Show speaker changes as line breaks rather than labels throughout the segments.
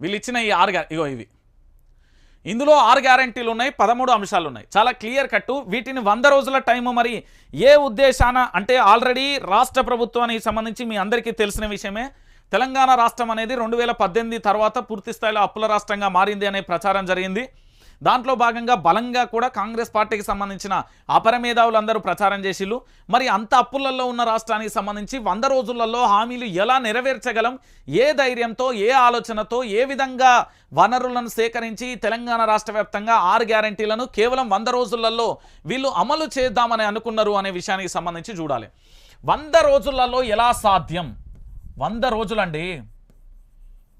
వీళ్ళు ఇచ్చిన ఈ ఆరు ఇగో ఇవి. ఇందులో ఆరు గ్యారంటీలు ఉన్నాయి పదమూడు అంశాలు ఉన్నాయి చాలా క్లియర్ కట్టు వీటిని వంద రోజుల టైము మరి ఏ ఉద్దేశాన అంటే ఆల్రెడీ రాష్ట్ర ప్రభుత్వానికి సంబంధించి మీ అందరికీ తెలిసిన విషయమే. తెలంగాణ రాష్ట్రం అనేది రెండు వేల పద్దెనిమిది తర్వాత పూర్తి స్థాయిలో అప్పుల రాష్ట్రంగా మారింది అనే ప్రచారం జరిగింది. దాంట్లో భాగంగా బలంగా కూడా కాంగ్రెస్ పార్టీకి సంబంధించిన అపర మేధావులందరూ ప్రచారం చేసిళ్ళు. మరి అంత అప్పులలో ఉన్న రాష్ట్రానికి సంబంధించి వంద రోజులలో హామీలు ఎలా నెరవేర్చగలం? ఏ ధైర్యంతో ఏ ఆలోచనతో ఏ విధంగా వనరులను సేకరించి తెలంగాణ రాష్ట్ర వ్యాప్తంగా ఆరు గ్యారంటీలను కేవలం వంద రోజులలో వీళ్ళు అమలు చేద్దామని అనుకున్నారు అనే విషయానికి సంబంధించి చూడాలి. వంద రోజులలో ఎలా సాధ్యం? వంద రోజులండి.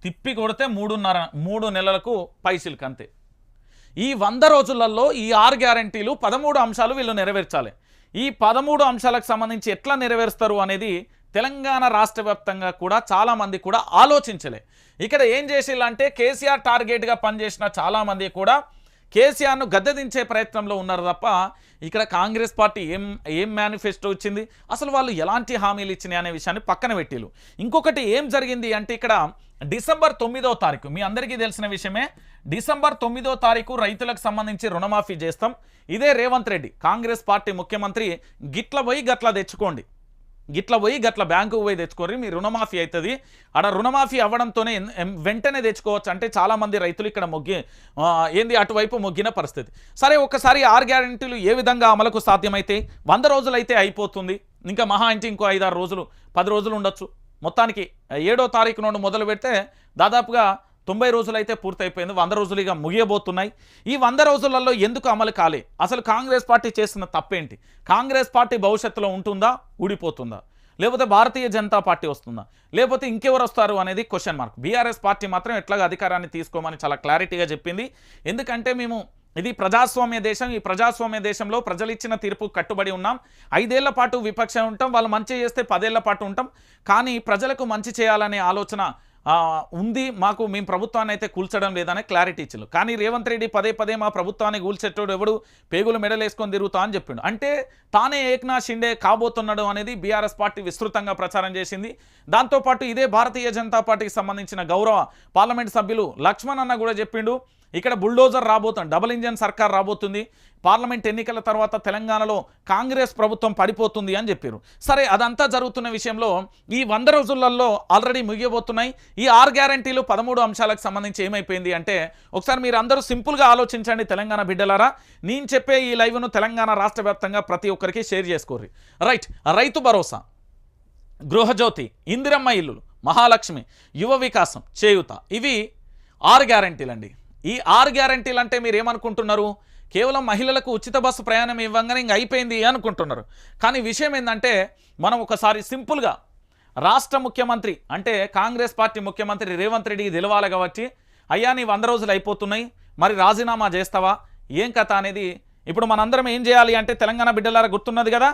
తిప్పి కొడితే మూడున్నర మూడు నెలలకు పైసలు అంతే. ఈ వంద రోజులలో ఈ ఆరు గ్యారంటీలు పదమూడు అంశాలు వీళ్ళు నెరవేర్చాలి. ఈ పదమూడు అంశాలకు సంబంధించి ఎట్లా నెరవేరుస్తారు అనేది తెలంగాణ రాష్ట్ర వ్యాప్తంగా కూడా చాలామంది కూడా ఆలోచించలే. ఇక్కడ ఏం చేసిల్లంటే కేసీఆర్ టార్గెట్గా పనిచేసిన చాలామంది కూడా కేసీఆర్ను గద్దెదించే ప్రయత్నంలో ఉన్నారు తప్ప ఇక్కడ కాంగ్రెస్ పార్టీ ఏం ఏం మేనిఫెస్టో ఇచ్చింది? అసలు వాళ్ళు ఎలాంటి హామీలు ఇచ్చినాయి అనే విషయాన్ని పక్కన పెట్టిలు ఇంకొకటి ఏం జరిగింది అంటే ఇక్కడ డిసెంబర్ తొమ్మిదో తారీఖు. మీ అందరికీ తెలిసిన విషయమే డిసెంబర్ తొమ్మిదో తారీఖు రైతులకు సంబంధించి రుణమాఫీ చేస్తాం. ఇదే రేవంత్ రెడ్డి కాంగ్రెస్ పార్టీ ముఖ్యమంత్రి గిట్ల పోయి గట్ల తెచ్చుకోండి. గిట్ల పోయి గట్ల బ్యాంకుకు పోయి తెచ్చుకోర్రి మీ రుణమాఫీ అవుతుంది ఆడ రుణమాఫీ అవ్వడంతోనే వెంటనే తెచ్చుకోవచ్చు. అంటే చాలామంది రైతులు ఇక్కడ మొగ్గి ఏంది అటువైపు మొగ్గిన పరిస్థితి. సరే ఒకసారి ఆరు గ్యారంటీలు ఏ విధంగా అమలుకు సాధ్యమైతే వంద రోజులైతే అయిపోతుంది. ఇంకా మహా అంటే ఇంకో ఐదారు రోజులు పది రోజులు ఉండొచ్చు. మొత్తానికి ఏడో తారీఖు నుండి మొదలు పెడితే దాదాపుగా తొంభై రోజులైతే పూర్తయిపోయింది. వంద రోజులు ఇక ముగియబోతున్నాయి. ఈ వంద రోజులలో ఎందుకు అమలు కాలే? అసలు కాంగ్రెస్ పార్టీ చేసిన తప్పేంటి? కాంగ్రెస్ పార్టీ భవిష్యత్తులో ఉంటుందా? ఊడిపోతుందా? లేకపోతే భారతీయ జనతా పార్టీ వస్తుందా? లేకపోతే ఇంకెవరు వస్తారు అనేది క్వశ్చన్ మార్క్ బీఆర్ఎస్ పార్టీ మాత్రం ఎట్లాగా అధికారాన్ని తీసుకోమని చాలా క్లారిటీగా చెప్పింది. ఎందుకంటే మేము ఇది ప్రజాస్వామ్య దేశం. ఈ ప్రజాస్వామ్య దేశంలో ప్రజలు ఇచ్చిన తీర్పు కట్టుబడి ఉన్నాం. ఐదేళ్ళ పాటు విపక్షం ఉంటాం. వాళ్ళు మంచి చేస్తే పదేళ్ళ పాటు ఉంటాం. కానీ ప్రజలకు మంచి చేయాలనే ఆలోచన ఉంది. మాకు మేము ప్రభుత్వాన్ని అయితే కూల్చడం లేదనే క్లారిటీ ఇచ్చారు కానీ రేవంత్ రెడ్డి పదే పదే మా ప్రభుత్వాన్ని కూల్చేటోడు ఎవడు? పేగులు మెడలేసుకొని తిరుగుతా అని చెప్పిండు. అంటే తానే ఏక్నాథ్ షిండే కాబోతున్నాడు అనేది బీఆర్ఎస్ పార్టీ విస్తృతంగా ప్రచారం చేసింది. దాంతోపాటు ఇదే భారతీయ జనతా పార్టీకి సంబంధించిన గౌరవ పార్లమెంట్ సభ్యులు లక్ష్మణ్ అన్న కూడా చెప్పిండు. ఇక్కడ బుల్డోజర్ రాబోతుంది డబుల్ ఇంజన్ సర్కార్ రాబోతుంది. పార్లమెంట్ ఎన్నికల తర్వాత తెలంగాణలో కాంగ్రెస్ ప్రభుత్వం పడిపోతుంది అని చెప్పారు. సరే అదంతా జరుగుతున్న విషయంలో ఈ వంద రోజులలో ఆల్రెడీ ముగియబోతున్నాయి. ఈ ఆరు గ్యారంటీలు పదమూడు అంశాలకు సంబంధించి ఏమైపోయింది అంటే ఒకసారి మీరు అందరూ సింపుల్గా ఆలోచించండి తెలంగాణ బిడ్డలారా. నేను చెప్పే ఈ లైవ్ను తెలంగాణ రాష్ట్ర వ్యాప్తంగా ప్రతి ఒక్కరికి షేర్ చేసుకోర్రి. రైట్ రైతు భరోసా గృహజ్యోతి ఇందిరమ్మ ఇల్లులు మహాలక్ష్మి యువ వికాసం చేయుత ఇవి ఆరు గ్యారంటీలండి. ఈ ఆరు గ్యారంటీలు అంటే మీరు ఏమనుకుంటున్నారు? కేవలం మహిళలకు ఉచిత బస్సు ప్రయాణం ఇవ్వంగానే ఇంక అయిపోయింది అనుకుంటున్నారు. కానీ విషయం ఏంటంటే మనం ఒకసారి సింపుల్గా రాష్ట్ర ముఖ్యమంత్రి అంటే కాంగ్రెస్ పార్టీ ముఖ్యమంత్రి రేవంత్ రెడ్డికి తెలవాలి కాబట్టి అయ్యా నీ వంద రోజులు అయిపోతున్నాయి మరి రాజీనామా చేస్తావా? ఏం కథ అనేది? ఇప్పుడు మనందరం ఏం చేయాలి అంటే తెలంగాణ బిడ్డలారా గుర్తున్నది కదా?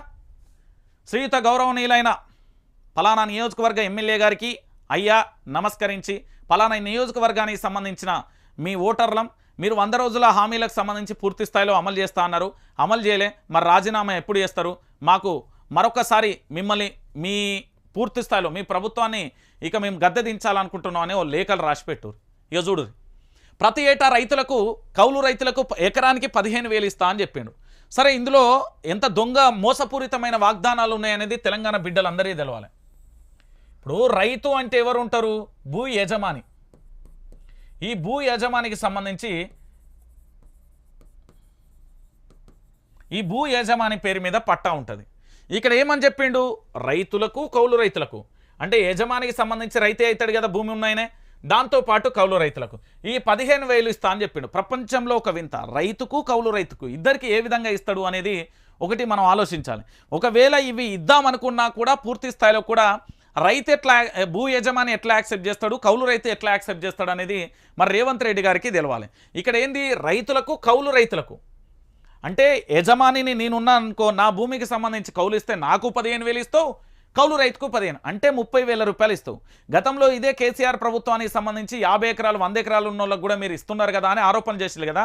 శ్రీయుత గౌరవనీయులైన పలానా నియోజకవర్గ ఎమ్మెల్యే గారికి అయ్యా నమస్కరించి ఫలానా నియోజకవర్గానికి సంబంధించిన మీ ఓటర్లం మీరు వంద రోజుల హామీలకు సంబంధించి పూర్తి స్థాయిలో అమలు చేస్తా అన్నారు. అమలు చేయలే మరి రాజీనామా ఎప్పుడు చేస్తారు? మాకు మరొకసారి మిమ్మల్ని మీ పూర్తి స్థాయిలో మీ ప్రభుత్వాన్ని ఇక మేము గద్దె దించాలనుకుంటున్నాం అనే ఓ లేఖలు రాసిపెట్టారు ఇక చూడు ప్రతి ఏటా రైతులకు కౌలు రైతులకు ఎకరానికి పదిహేను వేలు ఇస్తా అని చెప్పిండు. సరే ఇందులో ఎంత దొంగ మోసపూరితమైన వాగ్దానాలు ఉన్నాయనేది తెలంగాణ బిడ్డలందరికీ తెలవాలి. ఇప్పుడు రైతు అంటే ఎవరు ఉంటారు? భూ యజమాని. ఈ భూ యజమానికి సంబంధించి ఈ భూ యజమాని పేరు మీద పట్టా ఉంటుంది. ఇక్కడ ఏమని చెప్పిండు? రైతులకు కౌలు రైతులకు. అంటే యజమానికి సంబంధించి రైతే అవుతాడు కదా భూమి ఉన్నాయనే? దాంతోపాటు కౌలు రైతులకు. ఈ పదిహేను వేలు ఇస్తా అని చెప్పిండు. ప్రపంచంలో ఒక వింత. రైతుకు కౌలు రైతుకు. ఇద్దరికి ఏ విధంగా ఇస్తాడు అనేది ఒకటి మనం ఆలోచించాలి. ఒకవేళ ఇవి ఇద్దామనుకున్నా కూడా పూర్తి స్థాయిలో కూడా రైతు ఎట్లా భూ యజమాని ఎట్లా యాక్సెప్ట్ చేస్తాడు కౌలు రైతు ఎట్లా యాక్సెప్ట్ చేస్తాడు అనేది మరి రేవంత్ రెడ్డి గారికి తెలవాలి. ఇక్కడ ఏంది? రైతులకు కౌలు రైతులకు. అంటే యజమానిని నేనున్నా అనుకో నా భూమికి సంబంధించి కౌలు ఇస్తే నాకు పదిహేను వేలు ఇస్తావు కౌలు రైతుకు పదిహేను అంటే ముప్పై వేల రూపాయలు ఇస్తావు. గతంలో ఇదే కేసీఆర్ ప్రభుత్వానికి సంబంధించి యాభై ఎకరాలు వంద ఎకరాలు ఉన్న కూడా మీరు ఇస్తున్నారు కదా అని ఆరోపణ చేసారు కదా.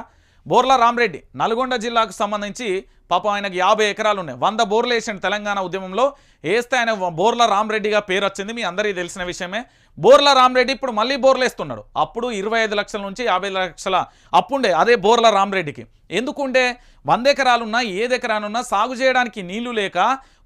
బోర్ల రామరెడ్డి నల్గొండ జిల్లాకు సంబంధించి పాపం ఆయనకు యాభై ఎకరాలు ఉన్నాయి వంద బోర్లు వేసాడు తెలంగాణ ఉద్యమంలో. వేస్తే ఆయన బోర్ల రామరెడ్డిగా పేరు వచ్చింది మీ అందరికీ తెలిసిన విషయమే. బోర్ల రామరెడ్డి ఇప్పుడు మళ్ళీ బోర్లు వేస్తున్నాడు. అప్పుడు ఇరవై ఐదు లక్షల నుంచి యాభై లక్షల అప్పుండే అదే బోర్ల రామరెడ్డికి. ఎందుకుంటే వంద ఎకరాలున్నా ఏది ఎకరాలున్నా సాగు చేయడానికి నీళ్ళు లేక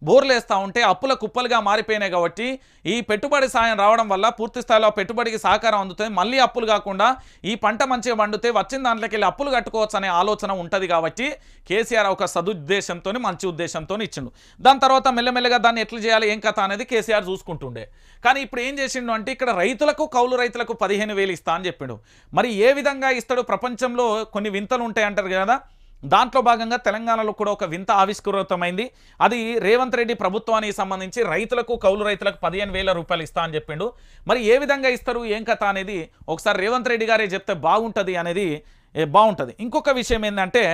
బోర్లేస్తూ ఉంటే అప్పుల కుప్పలుగా మారిపోయినాయి కాబట్టి ఈ పెట్టుబడి సాయం రావడం వల్ల పూర్తి స్థాయిలో పెట్టుబడికి సహకారం అందుతుంది మళ్ళీ అప్పులు కాకుండా ఈ పంట మంచిగా పండితే వచ్చిన దాంట్లోకి వెళ్ళి అప్పులు కట్టుకోవచ్చు అనే ఆలోచన ఉంటుంది కాబట్టి కేసీఆర్ ఒక సదుద్దేశంతో మంచి ఉద్దేశంతో ఇచ్చిండు. దాని తర్వాత మెల్లమెల్లగా దాన్ని ఎట్లా చేయాలి ఏం కథ అనేది కేసీఆర్ చూసుకుంటుండే. కానీ ఇప్పుడు ఏం చేసిండు అంటే ఇక్కడ రైతులకు కౌలు రైతులకు పదిహేను వేలు ఇస్తా అని చెప్పిండు. మరి ఏ విధంగా ఇస్తాడు? ప్రపంచంలో కొన్ని వింతలు ఉంటాయి అంటారు కదా దాంట్లో భాగంగా తెలంగాణలో కూడా ఒక వింత ఆవిష్కృతమైంది. అది రేవంత్ రెడ్డి ప్రభుత్వానికి సంబంధించి రైతులకు కౌలు రైతులకు పదిహేను వేల రూపాయలు ఇస్తా అని చెప్పిండు. మరి ఏ విధంగా ఇస్తారు ఏం కథ అనేది ఒకసారి రేవంత్ రెడ్డి గారే చెప్తే బాగుంటుంది అనేది బాగుంటుంది. ఇంకొక విషయం ఏంటంటే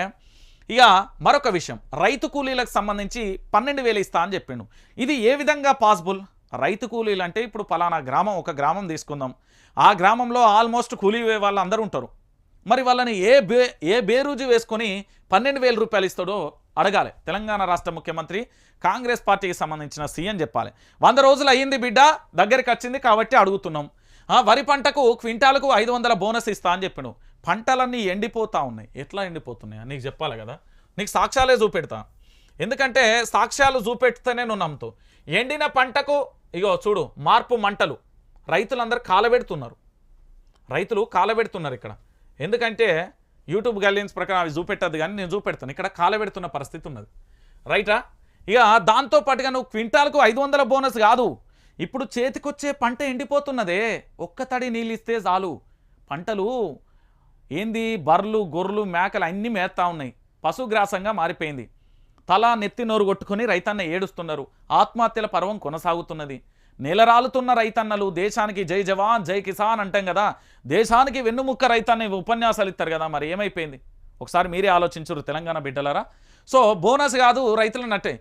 ఇక మరొక విషయం. రైతు కూలీలకు సంబంధించి పన్నెండు వేలు ఇస్తా అని చెప్పిండు. ఇది ఏ విధంగా పాసిబుల్? రైతు కూలీలు అంటే ఇప్పుడు పలానా గ్రామం ఒక గ్రామం తీసుకుందాం. ఆ గ్రామంలో ఆల్మోస్ట్ కూలీ వాళ్ళు అందరూ ఉంటారు. మరి వాళ్ళని ఏ బే ఏ బేరూజు వేసుకొని పన్నెండు వేల రూపాయలు ఇస్తాడో అడగాలి. తెలంగాణ రాష్ట్ర ముఖ్యమంత్రి కాంగ్రెస్ పార్టీకి సంబంధించిన సీఎం చెప్పాలి. వంద రోజులు అయ్యింది బిడ్డ దగ్గరికి వచ్చింది కాబట్టి అడుగుతున్నాం. వరి పంటకు క్వింటాలకు ఐదు వందల బోనస్ ఇస్తా అని చెప్పాను పంటలన్నీ ఎండిపోతా ఉన్నాయి. ఎట్లా ఎండిపోతున్నాయి? నీకు చెప్పాలి కదా. నీకు సాక్ష్యాలే చూపెడతా. ఎందుకంటే సాక్ష్యాలు చూపెడితేనే నువ్వు నమ్ముతావు. ఎండిన పంటకు ఇగో చూడు మార్పు మంటలు. రైతులందరూ కాలబెడుతున్నారు. రైతులు కాలబెడుతున్నారు ఇక్కడ. ఎందుకంటే యూట్యూబ్ గైడ్లైన్స్ ప్రకారం అవి చూపెట్టదు కానీ నేను చూపెడతాను. ఇక్కడ కాలబెడుతున్న పరిస్థితి ఉన్నది. రైటా? ఇక దాంతో పాటుగా నువ్వు క్వింటాల్కు ఐదు వందల బోనస్ కాదు. ఇప్పుడు చేతికొచ్చే పంట ఎండిపోతున్నదే. ఒక్క తడి నీళ్ళు ఇస్తే చాలు. పంటలు ఏంది? బర్రెలు గొర్రెలు మేకలు అన్నీ మేస్తా ఉన్నాయి. పశుగ్రాసంగా మారిపోయింది. తల నెత్తి నోరు కొట్టుకొని రైతన్న ఏడుస్తున్నారు. ఆత్మహత్యల పర్వం కొనసాగుతున్నది. నేలరాలుతున్న రైతన్నలు దేశానికి జై జవాన్ జై కిసాన్ అంటాం కదా. దేశానికి వెన్నుముక్క రైతన్న ఉపన్యాసాలు ఇస్తారు కదా మరి ఏమైపోయింది? ఒకసారి మీరే ఆలోచించరు తెలంగాణ బిడ్డలరా. సో బోనస్ కాదు రైతులు నట్టే.